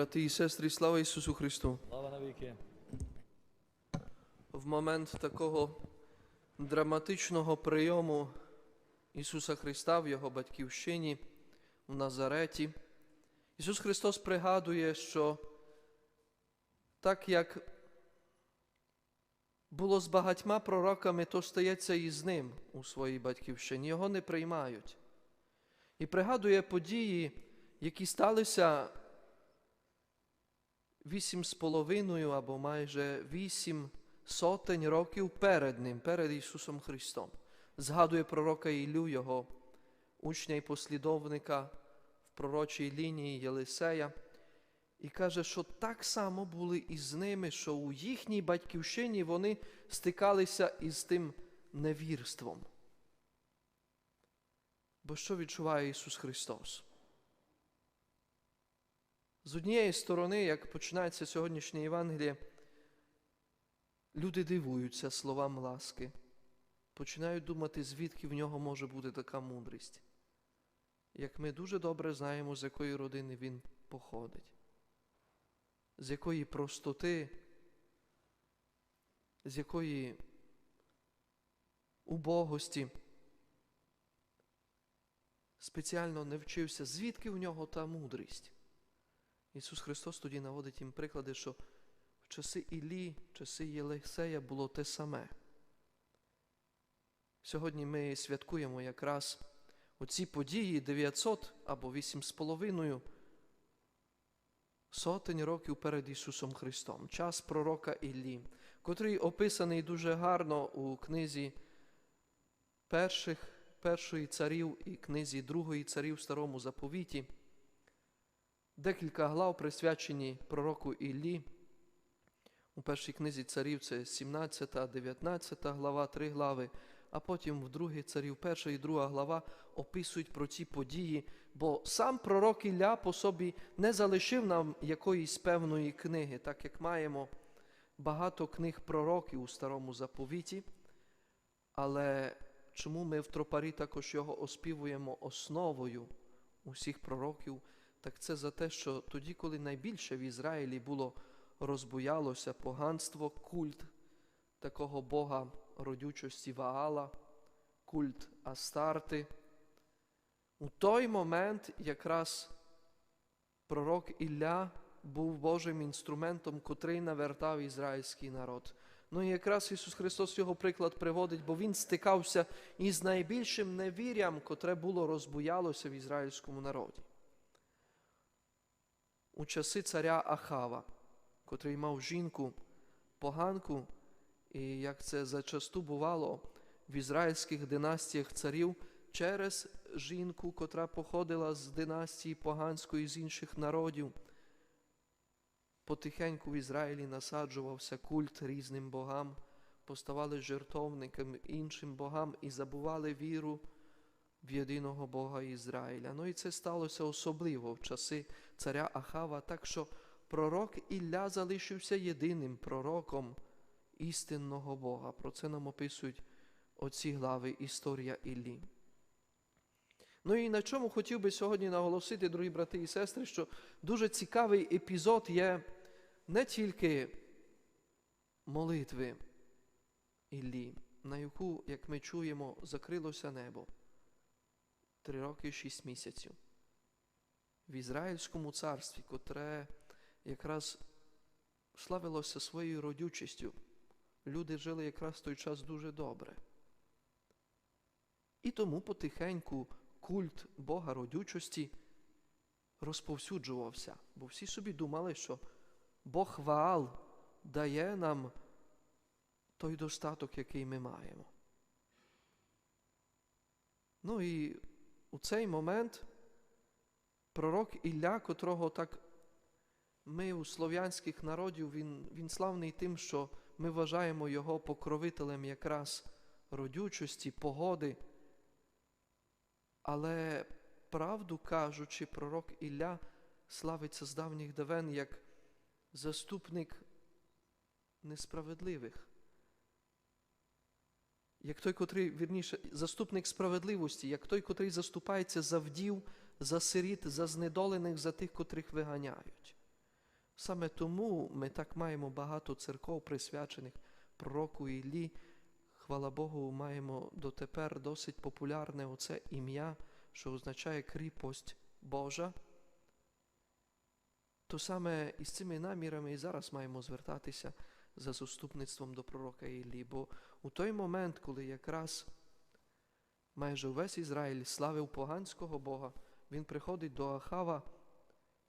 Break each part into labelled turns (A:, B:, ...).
A: брати і сестри, слава Ісусу Христу!
B: Слава навіки.
A: В момент такого драматичного прийому Ісуса Христа в Його батьківщині в Назареті, Ісус Христос пригадує, що так як було з багатьма пророками, то стається і з ним у своїй батьківщині. Його не приймають. І пригадує події, які сталися вісім з половиною або майже вісім сотень років перед Ним, перед Ісусом Христом. Згадує пророка Ілю, його учня і послідовника в пророчій лінії Єлисея, і каже, що так само були і з ними, що у їхній батьківщині вони стикалися із тим невірством. Бо що відчуває Ісус Христос? З однієї сторони, як починається сьогоднішнє Євангеліє, люди дивуються словам ласки, починають думати, звідки в нього може бути така мудрість. Як ми дуже добре знаємо, з якої родини він походить, з якої простоти, з якої убогості спеціально не вчився, звідки в нього та мудрість. Ісус Христос тоді наводить їм приклади, що в часи Іллі, в часи Єлисея було те саме. Сьогодні ми святкуємо якраз оці події 900 або 8,5 сотень років перед Ісусом Христом, час пророка Іллі, котрий описаний дуже гарно у книзі перших, першої царів і книзі другої царів в Старому Заповіті. Декілька глав присвячені пророку Іллі. У першій книзі царів це 17, 19 глава, три глави, а потім в другій царів, перша і друга глава описують про ці події, бо сам пророк Ілля по собі не залишив нам якоїсь певної книги, так як маємо багато книг пророків у старому заповіті. Але чому ми в тропарі також його оспівуємо основою усіх пророків? Так це за те, що тоді, коли найбільше в Ізраїлі було розбоялося поганство, культ такого Бога родючості Ваала, культ Астарти, у той момент якраз пророк Ілля був Божим інструментом, котрий навертав ізраїльський народ. Ну і якраз Ісус Христос його приклад приводить, бо Він стикався із найбільшим невір'ям, котре було розбоялося в ізраїльському народі у часи царя Ахава, котрий мав жінку, поганку, і як це зачасту бувало в ізраїльських династіях царів, через жінку, котра походила з династії поганської з інших народів. Потихеньку в Ізраїлі насаджувався культ різним богам, поставали жертовниками іншим богам і забували віру в єдиного Бога Ізраїля. Ну і це сталося особливо в часи царя Ахава, так що пророк Ілля залишився єдиним пророком істинного Бога. Про це нам описують оці глави Історія Іллі. Ну і на чому хотів би сьогодні наголосити, дорогі брати і сестри, що дуже цікавий епізод є не тільки молитви Іллі, на яку, як ми чуємо, закрилося небо три роки і шість місяців. В Ізраїльському царстві, котре якраз славилося своєю родючістю, люди жили якраз в той час дуже добре. І тому потихеньку культ Бога родючості розповсюджувався, бо всі собі думали, що Бог Ваал дає нам той достаток, який ми маємо. Ну і у цей момент пророк Ілля, котрого так ми у слов'янських народів, він, він славний тим, що ми вважаємо його покровителем якраз родючості, погоди. Але правду кажучи, пророк Ілля славиться з давніх давен як заступник несправедливих як той, котрий, вірніше, заступник справедливості, як той, котрий заступається за вдів, за сиріт, за знедолених, за тих, котрих виганяють. Саме тому ми так маємо багато церков, присвячених пророку Іллі. Хвала Богу, маємо дотепер досить популярне оце ім'я, що означає кріпость Божа. То саме із цими намірами і зараз маємо звертатися за заступництвом до пророка Іллі. Бо у той момент, коли якраз майже увесь Ізраїль славив поганського Бога, він приходить до Ахава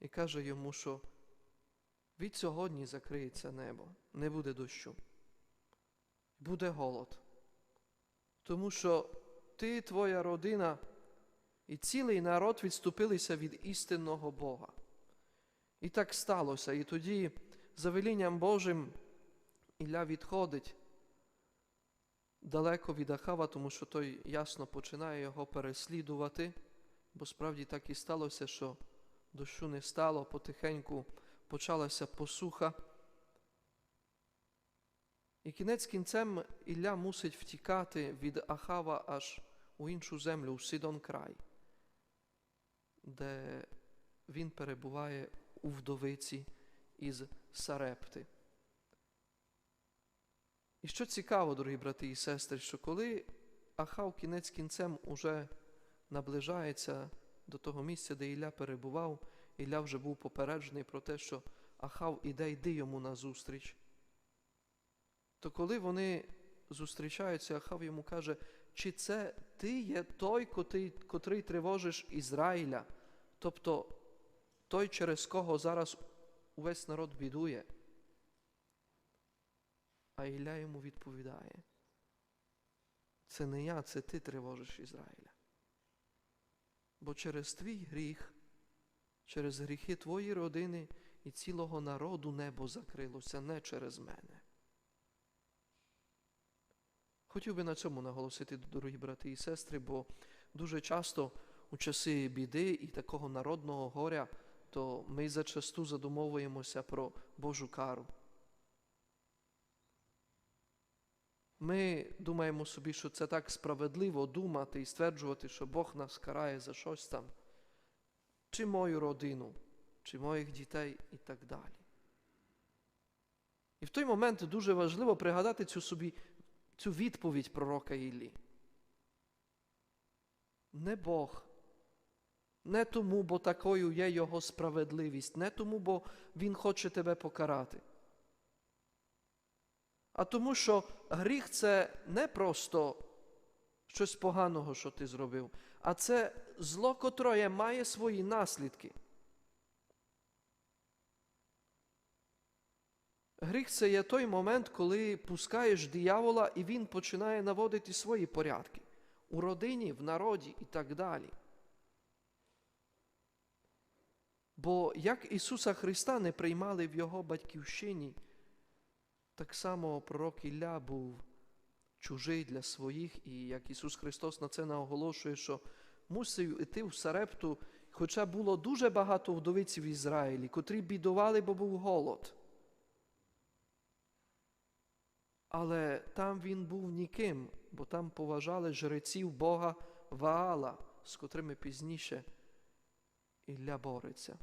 A: і каже йому, що від сьогодні закриється небо, не буде дощу, буде голод. Тому що ти, твоя родина і цілий народ відступилися від істинного Бога. І так сталося. І тоді, за велінням Божим, Ілля відходить далеко від Ахава, тому що той ясно починає його переслідувати, бо справді так і сталося, що дощу не стало, потихеньку почалася посуха. І кінець кінцем Ілля мусить втікати від Ахава аж у іншу землю, у Сидон край, де він перебуває у вдовиці із Сарепти. І що цікаво, дорогі брати і сестри, що коли Ахав кінець кінцем уже наближається до того місця, де Ілля перебував, Ілля вже був попереджений про те, що Ахав іде, йди йому назустріч. То коли вони зустрічаються, Ахав йому каже, чи це ти є той, котрий, котрий тривожиш Ізраїля, тобто той, через кого зараз увесь народ бідує. А Ілля йому відповідає, це не я, це ти тривожиш Ізраїля. Бо через твій гріх, через гріхи твоєї родини і цілого народу небо закрилося не через мене. Хотів би на цьому наголосити, дорогі брати і сестри, бо дуже часто у часи біди і такого народного горя, то ми зачасту задумовуємося про Божу кару. Ми думаємо собі, що це так справедливо думати і стверджувати, що Бог нас карає за щось там, чи мою родину, чи моїх дітей і так далі. І в той момент дуже важливо пригадати цю собі цю відповідь пророка Іллі. Не Бог. Не тому, бо такою є Його справедливість, не тому, бо Він хоче тебе покарати. А тому, що гріх це не просто щось поганого, що ти зробив, а це зло, котре має свої наслідки. Гріх це є той момент, коли пускаєш диявола, і він починає наводити свої порядки у родині, в народі і так далі. Бо як Ісуса Христа не приймали в Його батьківщині, так само пророк Ілля був чужий для своїх, і як Ісус Христос на це наголошує, що мусив іти в Сарепту, хоча було дуже багато вдовиць в Ізраїлі, котрі бідували, бо був голод. Але там він був ніким, бо там поважали жреців Бога Ваала, з котрими пізніше Ілля бореться.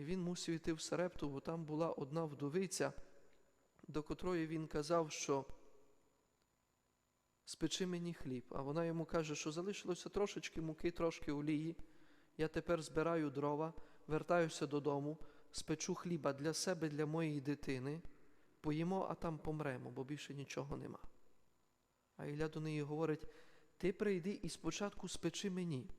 A: І він мусив йти в Сарепту, бо там була одна вдовиця, до котрої він казав, що спечи мені хліб. А вона йому каже, що залишилося трошечки муки, трошки олії. Я тепер збираю дрова, вертаюся додому спечу хліба для себе, для моєї дитини, поїмо, а там помремо, бо більше нічого нема. А Ілля до неї говорить: ти прийди і спочатку спечи мені,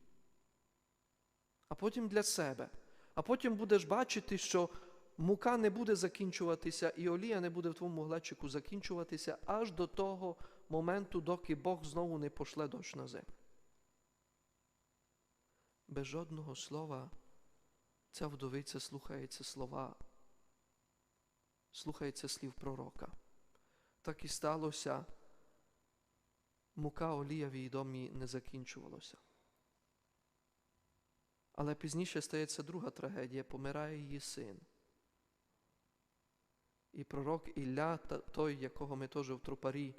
A: а потім для себе. А потім будеш бачити, що мука не буде закінчуватися, і олія не буде в твоєму глечику закінчуватися аж до того моменту, доки Бог знову не пошле дощ на землю. Без жодного слова ця вдовиця слухається слова, слухається слів пророка. Так і сталося, мука олія в її домі не закінчувалося. Але пізніше стається друга трагедія, помирає її син. І пророк Ілля, той, якого ми теж в трупарі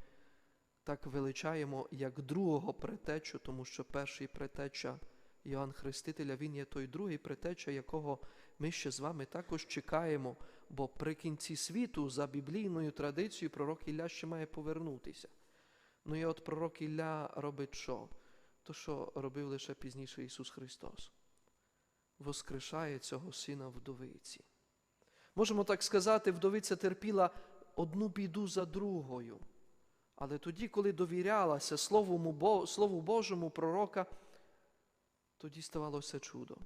A: так величаємо, як другого претечу, тому що перший претеча Йоанн Хрестителя, він є той другий притеча, якого ми ще з вами також чекаємо, бо при кінці світу, за біблійною традицією, пророк Ілля ще має повернутися. Ну і от пророк Ілля робить що? То, що робив лише пізніше Ісус Христос. Воскрешає цього сина вдовиці. Можемо так сказати, вдовиця терпіла одну біду за другою. Але тоді, коли довірялася Слову, Божому пророка, тоді ставалося чудо.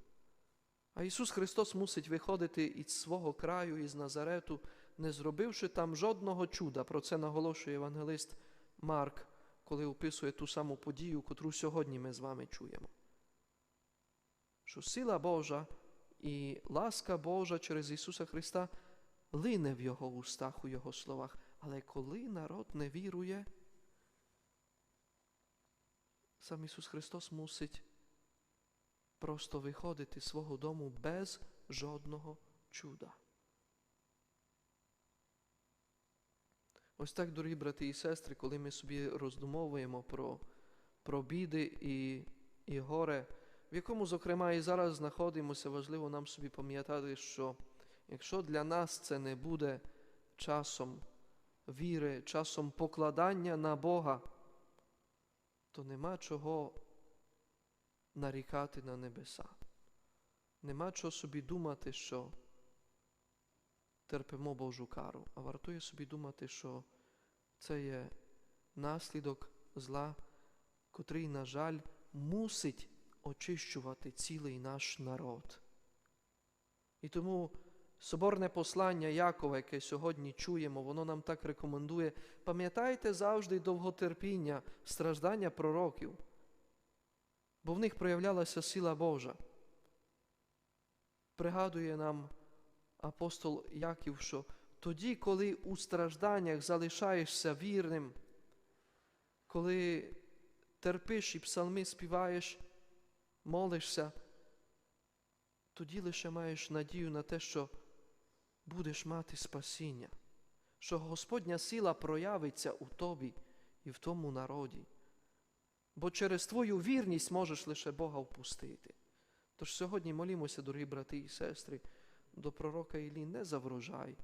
A: А Ісус Христос мусить виходити із свого краю, із Назарету, не зробивши там жодного чуда. Про це наголошує євангелист Марк, коли описує ту саму подію, котру сьогодні ми з вами чуємо. Що сила Божа і ласка Божа через Ісуса Христа лине в Його устах, у Його словах. Але коли народ не вірує, сам Ісус Христос мусить просто виходити з свого дому без жодного чуда. Ось так, дорогі брати і сестри, коли ми собі роздумовуємо про, про біди і, і горе, в якому, зокрема, і зараз знаходимося, важливо нам собі пам'ятати, що якщо для нас це не буде часом віри, часом покладання на Бога, то нема чого нарікати на небеса. Нема чого собі думати, що терпимо Божу кару, а вартує собі думати, що це є наслідок зла, котрий, на жаль, мусить очищувати цілий наш народ. І тому соборне послання Якова, яке сьогодні чуємо, воно нам так рекомендує. Пам'ятайте завжди довготерпіння, страждання пророків, бо в них проявлялася сила Божа. Пригадує нам апостол Яків, що тоді, коли у стражданнях залишаєшся вірним, коли терпиш і псалми співаєш, молишся, тоді лише маєш надію на те, що будеш мати спасіння, що Господня сила проявиться у тобі і в тому народі. Бо через твою вірність можеш лише Бога впустити. Тож сьогодні молімося, дорогі брати і сестри, до пророка Іллі не за врожай,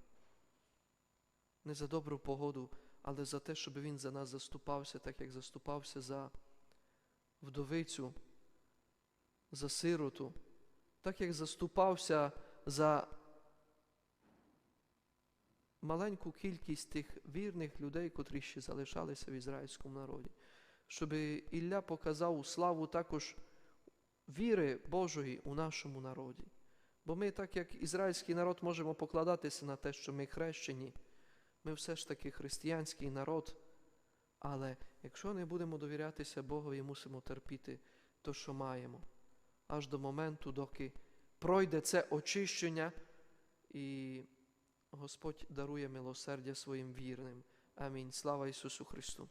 A: не за добру погоду, але за те, щоб він за нас заступався, так як заступався за вдовицю, за сироту, так як заступався за маленьку кількість тих вірних людей, котрі ще залишалися в ізраїльському народі, щоб Ілля показав славу також віри Божої у нашому народі. Бо ми, так як ізраїльський народ, можемо покладатися на те, що ми хрещені, ми все ж таки християнський народ. Але якщо не будемо довірятися Богові, мусимо терпіти то, що маємо, аж до моменту, доки пройде це очищення, і Господь дарує милосердя своїм вірним. Амінь. Слава Ісусу Христу!